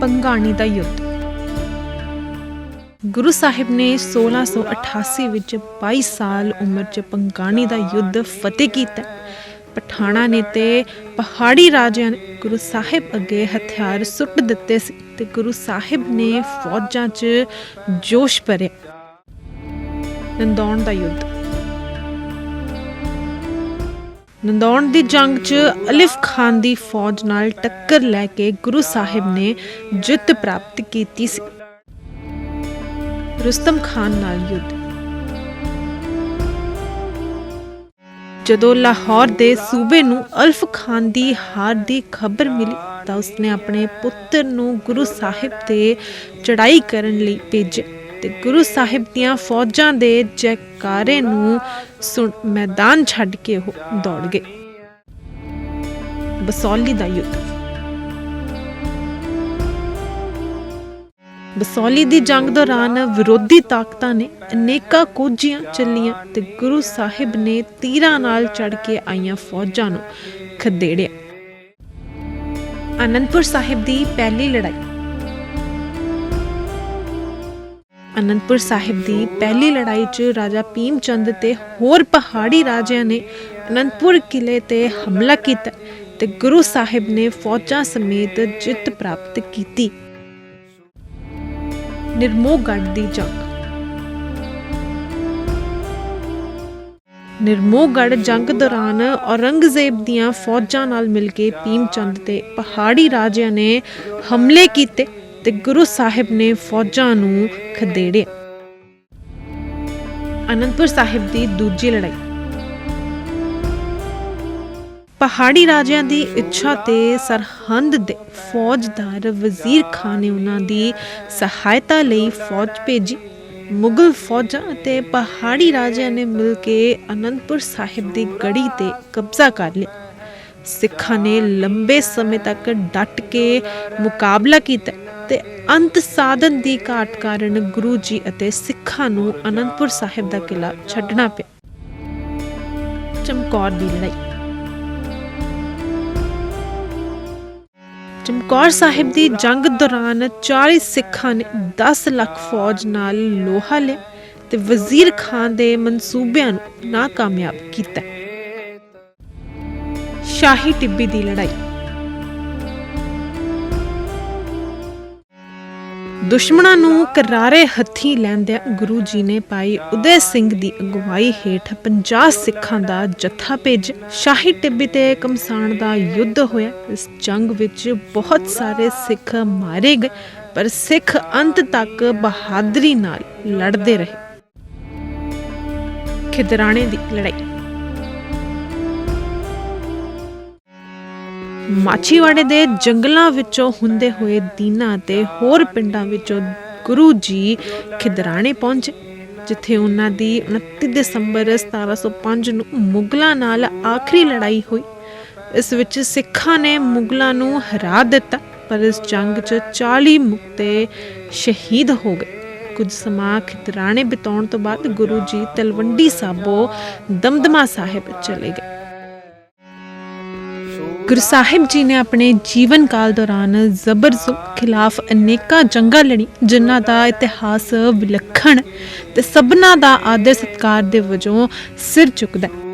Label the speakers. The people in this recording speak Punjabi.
Speaker 1: ਪੰਗਾਣੀ ਦਾ ਯੁੱਧ। ਗੁਰੂ ਸਾਹਿਬ ਨੇ 1688 ਵਿੱਚ 22 ਸਾਲ ਉਮਰ 'ਚ ਪੰਗਾਣੀ ਦਾ ਯੁੱਧ ਫਤਿਹ ਕੀਤਾ। ਪਠਾਣਾ ਨੇ ਤੇ ਪਹਾੜੀ ਰਾਜਿਆਂ ਨੇ ਗੁਰੂ ਸਾਹਿਬ ਅੱਗੇ ਹਥਿਆਰ ਸੁੱਟ ਦਿੱਤੇ ਸੀ ਤੇ ਗੁਰੂ ਸਾਹਿਬ ਨੇ ਫੌਜਾਂ 'ਚ ਜੋਸ਼ ਭਰਿਆ। ਨੰਦੌਣ ਦਾ ਯੁੱਧ। ਨੰਦੌਣ ਦੀ ਜੰਗ 'ਚ ਅਲਿਫ ਖਾਨ ਦੀ ਫੌਜ ਨਾਲ ਟੱਕਰ ਲੈ ਕੇ ਗੁਰੂ ਸਾਹਿਬ ਨੇ ਜਿੱਤ ਪ੍ਰਾਪਤ ਕੀਤੀ ਸੀ। ਰੁਸਤਮ ਖਾਨ ਨਾਲ ਯੁੱਧ। ਜਦੋਂ ਲਾਹੌਰ ਦੇ ਸੂਬੇ ਨੂੰ ਅਲਫ ਖਾਨ ਦੀ ਹਾਰ ਦੀ ਖਬਰ ਮਿਲੀ ਤਾਂ ਉਸਨੇ ਆਪਣੇ ਪੁੱਤਰ ਨੂੰ ਗੁਰੂ ਸਾਹਿਬ ਤੇ ਚੜਾਈ ਕਰਨ ਲਈ ਭੇਜਿਆ। ਤੇ ਗੁਰੂ ਸਾਹਿਬ ਦੀਆਂ ਫੌਜਾਂ ਦੇ ਜੈਕਾਰੇ ਨੂੰ ਸੁਣ ਮੈਦਾਨ ਛੱਡ ਕੇ ਉਹ ਦੌੜ ਗਏ। ਬਸੌਲੀ ਦਾ ਯੁੱਧ। ਬਸੌਲੀ ਦੀ ਜੰਗ ਦੌਰਾਨ ਵਿਰੋਧੀ ਤਾਕਤਾਂ ਨੇ ਅਨੇਕਾਂ ਕੋਝੀਆਂ ਚੱਲੀਆਂ ਤੇ ਗੁਰੂ ਸਾਹਿਬ ਨੇ ਤੀਰਾਂ ਨਾਲ ਚੜ ਕੇ ਆਈਆਂ ਫੌਜਾਂ ਨੂੰ ਖਦੇੜਿਆ। ਅਨੰਦਪੁਰ ਸਾਹਿਬ ਦੀ ਪਹਿਲੀ ਲੜਾਈ। ਅਨੰਦਪੁਰ ਸਾਹਿਬ ਦੀ ਪਹਿਲੀ ਲੜਾਈ 'ਚ ਰਾਜਾ ਭੀਮ ਚੰਦ ਤੇ ਹੋਰ ਪਹਾੜੀ ਰਾਜਿਆਂ ਨੇ ਅਨੰਦਪੁਰ ਕਿਲੇ ਤੇ ਹਮਲਾ ਕੀਤਾ ਤੇ ਗੁਰੂ ਸਾਹਿਬ ਨੇ ਫੌਜਾਂ ਸਮੇਤ ਜਿੱਤ ਪ੍ਰਾਪਤ ਕੀਤੀ। ਨਿਰਮੋਹਗੜ੍ਹ ਦੀ ਜੰਗ। ਨਿਰਮੋਹਗੜ੍ਹ ਜੰਗ ਦੌਰਾਨ ਔਰੰਗਜ਼ੇਬ ਦੀਆਂ ਫੌਜਾਂ ਨਾਲ ਮਿਲ ਕੇ ਭੀਮ ਚੰਦ ਤੇ ਪਹਾੜੀ ਰਾਜਿਆਂ ਨੇ ਹਮਲੇ ਕੀਤੇ। ਤੇ ਗੁਰੂ ਸਾਹਿਬ ਨੇ ਫੌਜਾਂ ਨੂੰ ਖਦੇੜਿਆ। ਅਨੰਦਪੁਰ ਸਾਹਿਬ ਦੀ ਦੂਜੀ ਲੜਾਈ। ਪਹਾੜੀ ਰਾਜਿਆਂ ਦੀ ਇੱਛਾ ਤੇ ਸਰਹੰਦ ਦੇ ਫੌਜਦਾਰ ਵਜ਼ੀਰ ਖਾਨ ਨੇ ਉਹਨਾਂ ਦੀ ਸਹਾਇਤਾ ਲਈ ਫੌਜ ਭੇਜੀ। ਮੁਗਲ ਫੌਜਾਂ ਅਤੇ ਪਹਾੜੀ ਰਾਜਿਆਂ ਨੇ ਮਿਲ ਕੇ ਅਨੰਦਪੁਰ ਸਾਹਿਬ ਦੀ ਗੜੀ ਤੇ ਕਬਜ਼ਾ ਕਰ ਲਿਆ। ਸਿੱਖਾਂ ਨੇ ਲੰਬੇ ਸਮੇਂ ਤੱਕ ਡਟ ਕੇ ਮੁਕਾਬਲਾ ਕੀਤਾ। ਤੇ ਅੰਤ ਸਾਧਨ ਦੀ ਘਾਟ ਕਾਰਨ ਗੁਰੂ ਜੀ ਅਤੇ ਸਿੱਖਾਂ ਨੂੰ ਅਨੰਦਪੁਰ ਸਾਹਿਬ ਦਾ ਕਿਲਾ ਛੱਡਣਾ ਪਿਆ। ਚਮਕੌਰ ਦੀ ਲੜਾਈ। ਚਮਕੌਰ ਸਾਹਿਬ ਦੀ ਜੰਗ ਦੌਰਾਨ 40 ਸਿੱਖਾਂ ਨੇ 10 ਲੱਖ ਫੌਜ ਨਾਲ ਲੋਹਾ ਲਿਆ ਤੇ ਵਜ਼ੀਰ ਖਾਨ ਦੇ ਮਨਸੂਬਿਆਂ ਨੂੰ ਨਾਕਾਮਯਾਬ ਕੀਤਾ। ਸ਼ਾਹੀ ਟਿੱਬੀ ਦੀ ਲੜਾਈ। ਦੁਸ਼ਮਣਾਂ ਨੂੰ ਕਰਾਰੇ ਹੱਥੀ ਲੈਂਦਿਆਂ ਗੁਰੂ ਜੀ ਨੇ ਭਾਈ ਉਦੈ ਸਿੰਘ ਦੀ ਅਗਵਾਈ ਹੇਠ 50 ਸਿੱਖਾਂ ਦਾ ਜੱਥਾ ਭੇਜ। ਸ਼ਾਹੀ ਟਿੱਬੀ ਤੇ ਕਮਸਾਨ ਦਾ ਯੁੱਧ ਹੋਇਆ। ਇਸ ਜੰਗ ਵਿੱਚ ਬਹੁਤ ਸਾਰੇ ਸਿੱਖ ਮਾਰੇ ਗਏ, ਪਰ ਸਿੱਖ ਅੰਤ ਤੱਕ ਬਹਾਦਰੀ ਨਾਲ ਲੜਦੇ ਰਹੇ। ਖਿਦਰਾਣੇ ਦੀ ਲੜਾਈ। ਮਾਚੀਵਾੜੇ ਦੇ ਜੰਗਲਾਂ ਵਿੱਚੋਂ ਹੁੰਦੇ ਹੋਏ ਦੀਨਾ ਤੇ ਹੋਰ ਪਿੰਡਾਂ ਵਿੱਚੋਂ ਗੁਰੂ ਜੀ ਖਿਦਰਾਣੇ ਪਹੁੰਚੇ, ਜਿੱਥੇ ਉਹਨਾਂ ਦੀ 29 ਦਸੰਬਰ 1705 ਨੂੰ ਮੁਗਲਾਂ ਨਾਲ ਆਖਰੀ ਲੜਾਈ ਹੋਈ। ਇਸ ਵਿੱਚ ਸਿੱਖਾਂ ਨੇ ਮੁਗਲਾਂ ਨੂੰ ਹਰਾ ਦਿੱਤਾ, ਪਰ ਇਸ ਜੰਗ 'ਚ 40 ਮੁਕਤੇ ਸ਼ਹੀਦ ਹੋ ਗਏ। ਕੁਝ ਸਮਾਂ ਖਿਦਰਾਣੇ ਬਿਤਾਉਣ ਤੋਂ ਬਾਅਦ ਗੁਰੂ ਜੀ ਤਲਵੰਡੀ ਸਾਬੋ ਦਮਦਮਾ ਸਾਹਿਬ ਚਲੇ ਗਏ। ਗੁਰੂ ਸਾਹਿਬ ਜੀ ਨੇ ਆਪਣੇ ਜੀਵਨ ਕਾਲ ਦੌਰਾਨ ਜ਼ਬਰ ਖਿਲਾਫ ਅਨੇਕਾਂ ਜੰਗਾਂ ਲੜੀ ਜਿਨ੍ਹਾਂ ਦਾ ਇਤਿਹਾਸ ਵਿਲੱਖਣ ਤੇ ਸਭਨਾ ਦਾ ਆਦਰ ਸਤਕਾਰ ਦੇ ਵਜੋਂ ਸਿਰ ਚੁੱਕਦਾ ਹੈ।